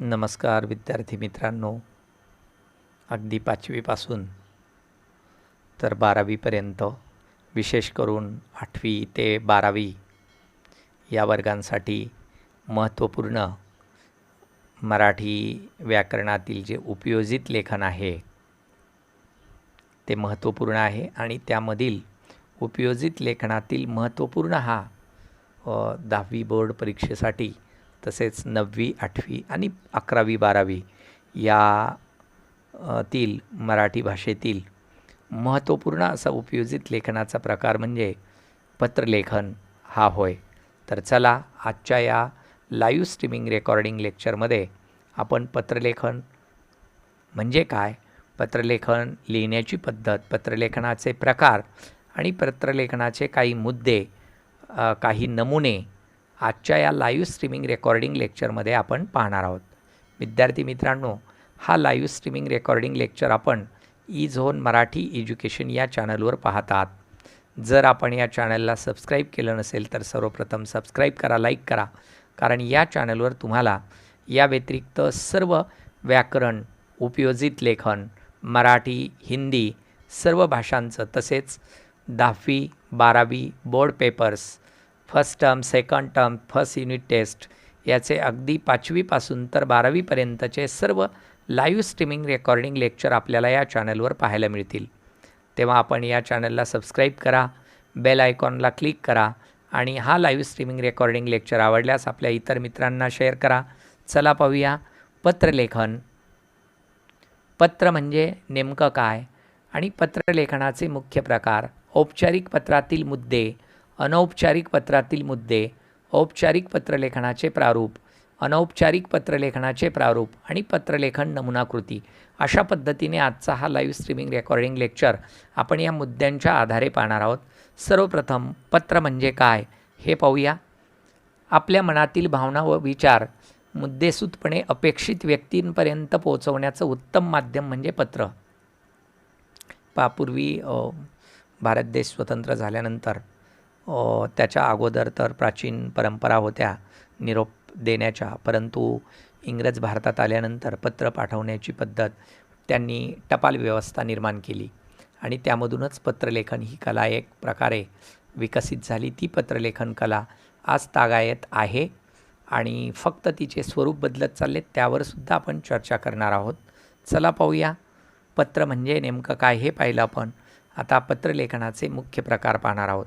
नमस्कार विद्यार्थी मित्रांनो. अगदी पाचवीपासून तर बारावीपर्यंत विशेष करून आठवी ते बारावी या वर्गांसाठी महत्त्वपूर्ण मराठी व्याकरणातील जे उपयोजित लेखन आहे ते महत्त्वपूर्ण आहे आणि त्यामधील उपयोजित लेखनातील महत्त्वपूर्ण हा दहावी बोर्ड परीक्षेसाठी तसेच नववी आठवी आणि अकरावी बारावी या तील मराठी भाषेतील महत्त्वपूर्ण असा उपयोजित लेखनाचा प्रकार म्हणजे पत्रलेखन हा होय. तर चला आजच्या या लाईव्ह स्ट्रीमिंग रेकॉर्डिंग लेक्चरमध्ये आपण पत्रलेखन म्हणजे काय? पत्रलेखन लिहिण्याची पद्धत पत्रलेखनाचे प्रकार आणि पत्रलेखनाचे काही मुद्दे काही नमुने आजच्या या लाईव्ह स्ट्रीमिंग रेकॉर्डिंग लेक्चरमध्ये आपण पाहणार आहोत. विद्यार्थी मित्रांनो हा लाईव्ह स्ट्रीमिंग रेकॉर्डिंग लेक्चर आपण ई झोन मराठी एज्युकेशन या चॅनलवर पाहत आहात. जर आपण या चॅनलला सबस्क्राईब केलं नसेल तर सर्वप्रथम सबस्क्राईब करा लाईक करा. कारण या चॅनलवर तुम्हाला या व्यतिरिक्त सर्व व्याकरण उपयोजित लेखन मराठी हिंदी सर्व भाषांचं तसेच दहावी बारावी board papers first term second term first unit test याचे अगदी पाचवीपासून तर बारावीपर्यंतचे सर्व लाईव्ह स्ट्रीमिंग रेकॉर्डिंग लेक्चर आपल्याला या चॅनलवर पाहायला मिळतील. तेव्हा आपण या चॅनलला सबस्क्राईब करा बेल आयकॉनला क्लिक करा आणि हा लाईव्ह स्ट्रीमिंग रेकॉर्डिंग लेक्चर आवडल्यास आपल्या इतर मित्रांना शेअर करा. चला पाहूया पत्रलेखन. पत्र म्हणजे नेमकं काय? आणि पत्रलेखनाचे मुख्य प्रकार औपचारिक पत्रातील मुद्दे अनौपचारिक पत्रातील मुद्दे औपचारिक पत्रलेखनाचे प्रारूप अनौपचारिक पत्रलेखनाचे प्रारूप आणि पत्रलेखन नमुनाकृती अशा पद्धतीने आजचा हा लाईव्ह स्ट्रीमिंग रेकॉर्डिंग लेक्चर आपण या मुद्द्यांच्या आधारे पाहणार आहोत. सर्वप्रथम पत्र म्हणजे काय हे पाहूया. आपल्या मनातील भावना व विचार मुद्देसूदपणे अपेक्षित व्यक्तींपर्यंत पोहोचवण्याचं उत्तम माध्यम म्हणजे पत्र. पापूर्वी भारत देश स्वतंत्र झाल्यानंतर त्याच्या अगोदर तर प्राचीन परंपरा होत्या निरोप देण्याच्या परंतु इंग्रज भारतात आल्यानंतर पत्र पाठवण्याची पद्धत त्यांनी टपाल व्यवस्था निर्माण केली आणि त्यामधूनच पत्रलेखन ही कला एक प्रकारे विकसित झाली. ती पत्रलेखन कला आज तागायत आहे आणि फक्त तिचे स्वरूप बदलत चालले त्यावर सुद्धा आपण चर्चा करणार आहोत. चला पाहूया पत्र म्हणजे नेमकं काय हे पाहिलं आपण. आता पत्रलेखनाचे मुख्य प्रकार पाहणार आहोत.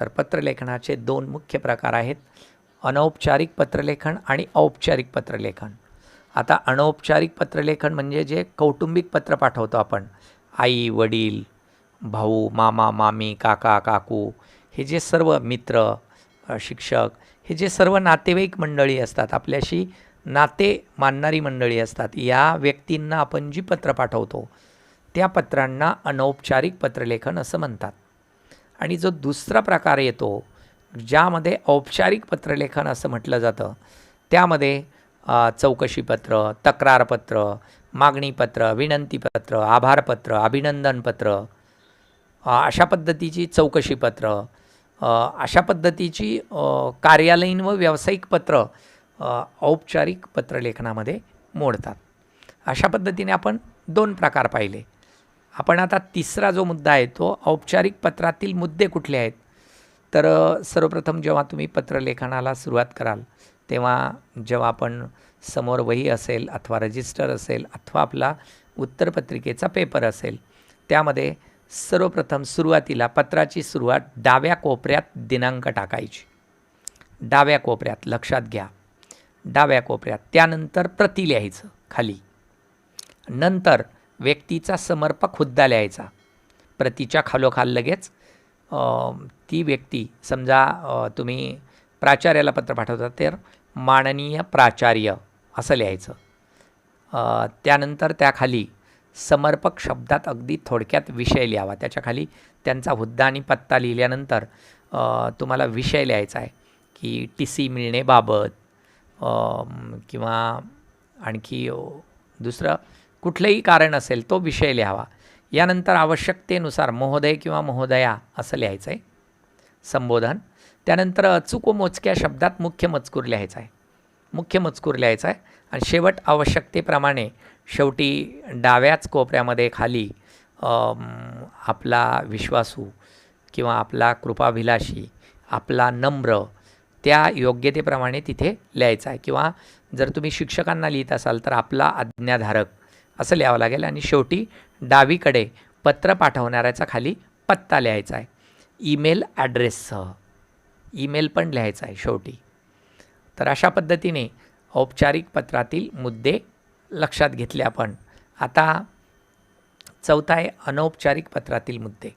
तर पत्रलेखनाचे दोन मुख्य प्रकार आहेत. अनौपचारिक पत्रलेखन आणि औपचारिक पत्रलेखन. आता अनौपचारिक पत्रलेखन म्हणजे जे कौटुंबिक पत्र पाठवतो आपण. आई वडील भाऊ मामा मामी काका काकू हे जे सर्व मित्र शिक्षक हे जे सर्व नातेवाईक मंडळी असतात आपल्याशी नाते मानणारी मंडळी असतात या व्यक्तींना आपण जी पत्र पाठवतो त्या पत्रांना अनौपचारिक पत्रलेखन असं म्हणतात. आणि जो दुसरा प्रकार येतो ज्यामध्ये औपचारिक पत्रलेखन असं म्हटलं जातं त्यामध्ये चौकशीपत्र तक्रारपत्र मागणीपत्र विनंतीपत्र आभारपत्र अभिनंदनपत्र अशा पद्धतीची चौकशीपत्र अशा पद्धतीची कार्यालयीन व व्यावसायिक पत्र औपचारिक पत्रलेखनामध्ये मोडतात. अशा पद्धतीने आपण दोन प्रकार पाहिले. आपण आता तिसरा जो मुद्दा आहे तो औपचारिक पत्रातील मुद्दे कुठले आहेत? तर सर्वप्रथम जेव्हा तुम्ही पत्रलेखनाला सुरुवात कराल तेव्हा जेव्हा आपण समोर वही असेल अथवा रजिस्टर असेल अथवा आपला उत्तरपत्रिकेचा पेपर असेल त्यामध्ये सर्वप्रथम सुरुवातीला पत्राची सुरुवात डाव्या कोपऱ्यात दिनांक टाकायची. डाव्या कोपऱ्यात लक्षात घ्या. डाव्या कोपऱ्यात त्यानंतर प्रति लिहायचं खाली. नंतर व्यक्तीचा समर्पक हुद्दा लिहायचा. प्रतीच्या खालोखाल लगेच ती व्यक्ती समजा तुम्ही प्राचार्याला पत्र पाठवता तर माननीय प्राचार्य असं लिहायचं. त्यानंतर त्याखाली समर्पक शब्दात अगदी थोडक्यात विषय लिहावा. त्याच्याखाली त्यांचा हुद्दा आणि पत्ता लिहिल्यानंतर तुम्हाला विषय लिहायचा आहे की टी सी मिळणेबाबत किंवा आणखी दुसरं कुठलंही कारण असेल तो विषय लिहावा. यानंतर आवश्यकतेनुसार महोदय किंवा महोदया असं लिहायचं आहे संबोधन. त्यानंतर अचूक व मोजक्या शब्दात मुख्य मजकूर लिहायचा आहे मुख्य मजकूर लिहायचा आहे आणि शेवट आवश्यकतेप्रमाणे शेवटी डाव्याच कोपऱ्यामध्ये खाली आपला विश्वासू किंवा आपला कृपाभिलाषी आपला नम्र त्या योग्यतेप्रमाणे तिथे लिहायचा आहे किंवा जर तुम्ही शिक्षकांना लिहित असाल तर आपला आज्ञाधारक असं लिहावं लागेल. आणि शेवटी डावीकडे पत्र पाठवणाऱ्याचा खाली पत्ता लिहायचा आहे. ईमेल ॲड्रेससह ईमेल पण लिहायचा आहे शेवटी. तर अशा पद्धतीने औपचारिक पत्रातील मुद्दे लक्षात घेतले आपण. आता चौथा आहे अनौपचारिक पत्रातील मुद्दे.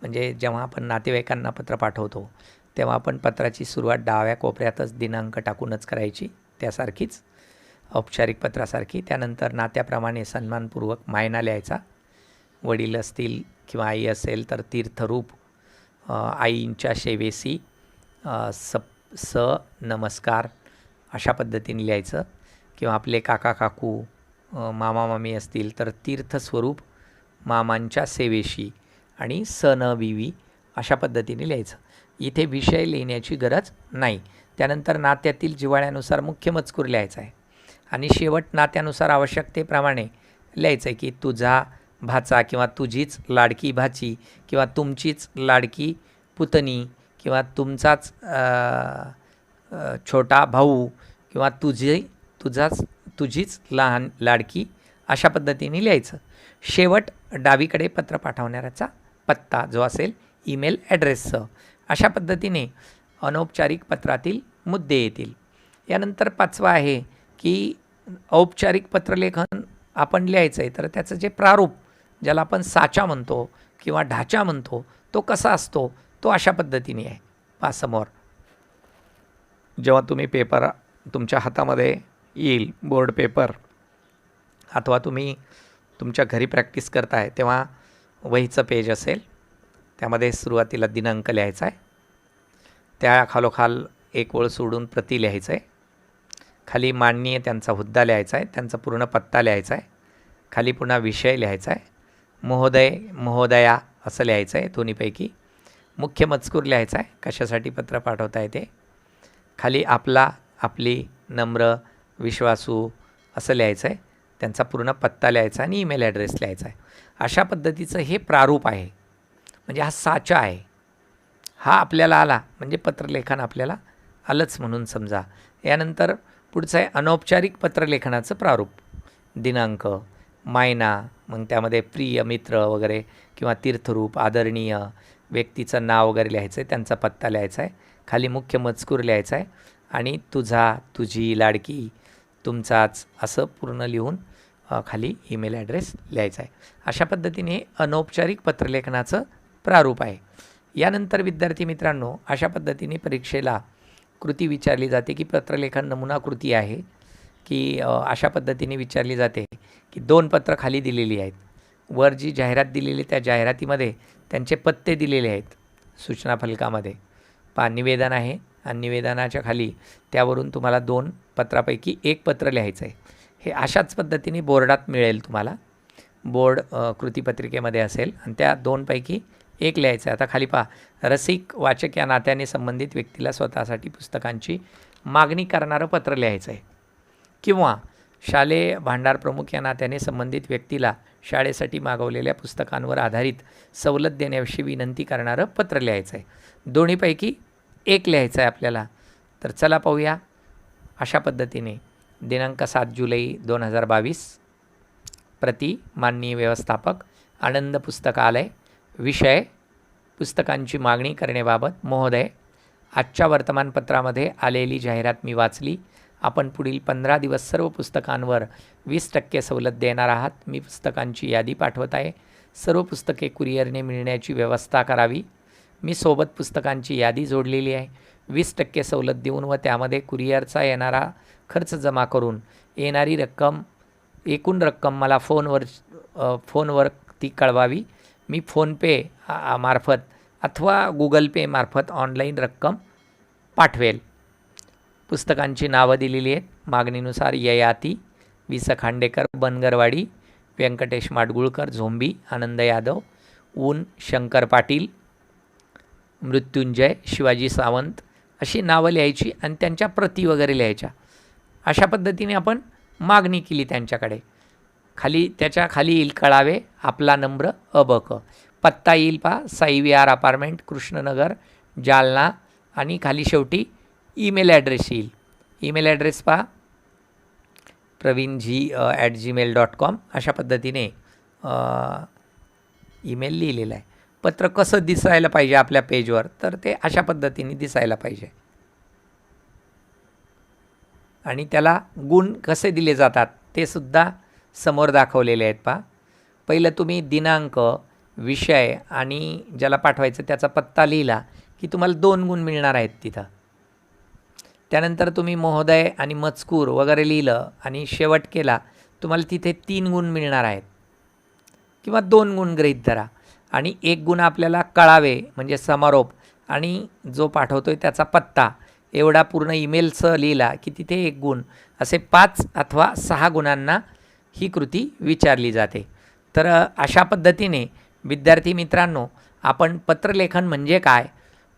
म्हणजे जेव्हा आपण नातेवाईकांना पत्र पाठवतो तेव्हा आपण पत्राची सुरुवात डाव्या कोपऱ्यातच दिनांक टाकूनच करायची. त्यासारखीच औपचारिक पत्रासारखी. त्यानंतर नात्याप्रमाणे सन्मानपूर्वक मायना लिहायचा. वडील असतील किंवा आई असेल तर तीर्थरूप आईंच्या सेवेसी सप स स नमस्कार अशा पद्धतीने लिहायचं. किंवा आपले काका काकू मामा मामी असतील तर तीर्थस्वरूप मामांच्या सेवेशी आणि स न विवी अशा पद्धतीने लिहायचं. इथे विषय लिहिण्याची गरज नाही. त्यानंतर नात्यातील जिव्हाळ्यानुसार मुख्य मजकूर लिहायचा आहे. आणि शेवट नात्यानुसार आवश्यकतेप्रमाणे लिहायचं आहे की तुझा भाचा किंवा तुझीच लाडकी भाची किंवा तुमचीच लाडकी पुतणी किंवा तुमचाच छोटा भाऊ किंवा तुझी तुझाच तुझीच लहान लाडकी अशा पद्धतीने लिहायचं. शेवट डावीकडे पत्र पाठवणाऱ्याचा पत्ता जो असेल ईमेल ॲड्रेससह. अशा पद्धतीने अनौपचारिक पत्रातील मुद्दे येतील. यानंतर पाचवा आहे की औपचारिक पत्रलेखन आपण लिहायचं आहे तर त्याचं जे प्रारूप ज्याला आपण साचा म्हणतो किंवा ढाचा म्हणतो तो कसा असतो तो अशा पद्धतीने आहे. पहा समोर. जेव्हा तुम्ही पेपर तुमच्या हातामध्ये येईल बोर्ड पेपर अथवा तुम्ही तुमच्या घरी प्रॅक्टिस करताय तेव्हा वहीचं पेज असेल त्यामध्ये सुरुवातीला दिनांक लिहायचा आहे त्या खालोखाल एक ओळ सोडून प्रति लिहायचं आहे खाली माननीय त्यांचा हुद्दा लिहायचा आहे त्यांचा पूर्ण पत्ता लिहायचा आहे खाली पुन्हा विषय लिहायचा आहे महोदय महोदया असं लिहायचं आहे दोन्हीपैकी. मुख्य मजकूर लिहायचा आहे कशासाठी पत्र पाठवता येते खाली आपला आपली नम्र विश्वासू असं लिहायचं आहे त्यांचा पूर्ण पत्ता लिहायचा आणि ईमेल ॲड्रेस लिहायचा आहे. अशा पद्धतीचं हे प्रारूप आहे. म्हणजे हा साचा आहे. हा आपल्याला आला म्हणजे पत्रलेखन आपल्याला आलंच म्हणून समजा. यानंतर पुढचं आहे अनौपचारिक पत्रलेखनाचं प्रारूप. दिनांक मायना मग त्यामध्ये प्रिय मित्र वगैरे किंवा तीर्थरूप आदरणीय व्यक्तीचं नाव वगैरे लिहायचं आहे त्यांचा पत्ता लिहायचा आहे खाली मुख्य मजकूर लिहायचा आहे आणि तुझा तुझी लाडकी तुमचाच असं पूर्ण लिहून खाली ईमेल ॲड्रेस लिहायचा आहे अशा पद्धतीने हे अनौपचारिक पत्रलेखनाचं प्रारूप आहे. यानंतर विद्यार्थी मित्रांनो अशा पद्धतीने परीक्षेला कृती विचारली जाते की पत्रलेखन नमुना कृती आहे की अशा पद्धतीने विचारली जाते की दोन पत्र खाली दिलेली आहेत. वर जी जाहिरात दिलेली त्या जाहिरातीमध्ये त्यांचे पत्ते दिलेले आहेत सूचना फलकामध्ये. पा निवेदन आहे आणि निवेदनाच्या खाली त्यावरून तुम्हाला दोन पत्रापैकी एक पत्र लिहायचं आहे. हे अशाच पद्धतीने बोर्डात मिळेल तुम्हाला. बोर्ड कृतीपत्रिकेमध्ये असेल आणि त्या दोनपैकी एक लिहायचं आहे. आता खाली पहा. रसिक वाचक या नात्याने संबंधित व्यक्तीला स्वतःसाठी पुस्तकांची मागणी करणारं पत्र लिहायचं आहे किंवा शालेय भांडार प्रमुख या नात्याने संबंधित व्यक्तीला शाळेसाठी मागवलेल्या पुस्तकांवर आधारित सवलत देण्याविषयी विनंती करणारं पत्र लिहायचं आहे दोन्हीपैकी एक लिहायचं आहे आपल्याला. तर चला पाहूया. अशा पद्धतीने दिनांक सात जुलै दोन हजार बावीस प्रति माननीय व्यवस्थापक आनंद पुस्तकालय विषय पुस्तकांची मागणी करण्याबाबत महोदय आजच्या वर्तमानपत्रामध्ये आलेली जाहिरात मी वाचली. आपण पुढील पंधरा दिवस सर्व पुस्तकांवर वीस टक्के सवलत देणार आहात. मी पुस्तकांची यादी पाठवत आहे. सर्व पुस्तके कुरिअरने मिळण्याची व्यवस्था करावी. मी सोबत पुस्तकांची यादी जोडलेली आहे. वीस टक्के सवलत देऊन व त्यामध्ये कुरिअरचा येणारा खर्च जमा करून येणारी रक्कम एकूण रक्कम मला फोनवर फोनवर ती कळवावी. मी फोनपे मार्फत अथवा गुगल पे मार्फत ऑनलाईन रक्कम पाठवेल. पुस्तकांची नावं दिलेली आहेत. मागणीनुसार ययाती वि स खांडेकर बनगरवाडी व्यंकटेश माडगुळकर झोंबी आनंद यादव ऊन शंकर पाटील मृत्युंजय शिवाजी सावंत अशी नावं लिहायची आणि त्यांच्या प्रती वगैरे लिहायच्या. अशा पद्धतीने आपण मागणी केली त्यांच्याकडे. खाली त्याच्याखाली येईल कळावे आपला नम्र अबक. पत्ता येईल पा साई विहार अपार्टमेंट कृष्णनगर जालना. आणि खाली शेवटी ईमेल ॲड्रेस येईल. ईमेल ॲड्रेस पा Praveen G at Gmail dot com अशा पद्धतीने ईमेल लिहिलेला आहे. पत्र कसं दिसायला पाहिजे आपल्या पेजवर तर ते अशा पद्धतीने दिसायला पाहिजे. आणि त्याला गुण कसे दिले जातात ते सुद्धा समोर दाखवलेले आहेत पा पहिलं तुम्ही दिनांक विषय आणि ज्याला पाठवायचं त्याचा पत्ता लिहिला की तुम्हाला दोन गुण मिळणार आहेत तिथं. त्यानंतर तुम्ही महोदय आणि मजकूर वगैरे लिहिलं आणि शेवट केला तुम्हाला तिथे तीन गुण मिळणार आहेत. किंवा दोन गुण गृहीत धरा. आणि एक गुण आपल्याला कळावे म्हणजे समारोप आणि जो पाठवतो आहे त्याचा पत्ता. एवढा पूर्ण ईमेलचं लिहिला की तिथे एक गुण. असे पाच अथवा सहा गुणांना ही कृती विचारली जाते. तर अशा पद्धतीने विद्यार्थी मित्रांनो आपण पत्रलेखन म्हणजे काय?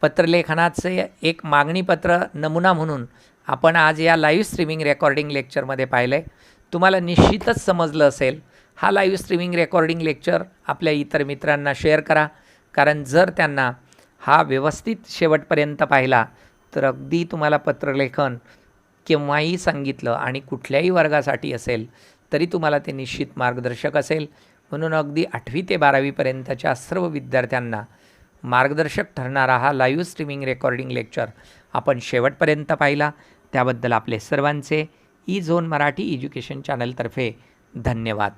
पत्रलेखनाचे एक मागणीपत्र नमुना म्हणून आपण आज या लाईव्ह स्ट्रीमिंग रेकॉर्डिंग लेक्चरमध्ये पाहिलं आहे तुम्हाला निश्चितच समजलं असेल हा लाईव्ह स्ट्रीमिंग रेकॉर्डिंग लेक्चर आपल्या इतर मित्रांना शेअर करा. कारण जर त्यांना हा व्यवस्थित शेवटपर्यंत पाहिला तर अगदी तुम्हाला पत्रलेखन केव्हाही सांगितलं आणि कुठल्याही वर्गासाठी असेल तरी तुम्हाला ते निश्चित मार्गदर्शक असेल. म्हणून अगदी आठवी ते बारावीपर्यंतच्या सर्व विद्यार्थ्यांना मार्गदर्शक ठरणारा हा लाईव्ह स्ट्रीमिंग रेकॉर्डिंग लेक्चर आपण शेवटपर्यंत पाहिला. त्याबद्दल आपले सर्वांचे ई झोन मराठी एज्युकेशन चॅनलतर्फे धन्यवाद.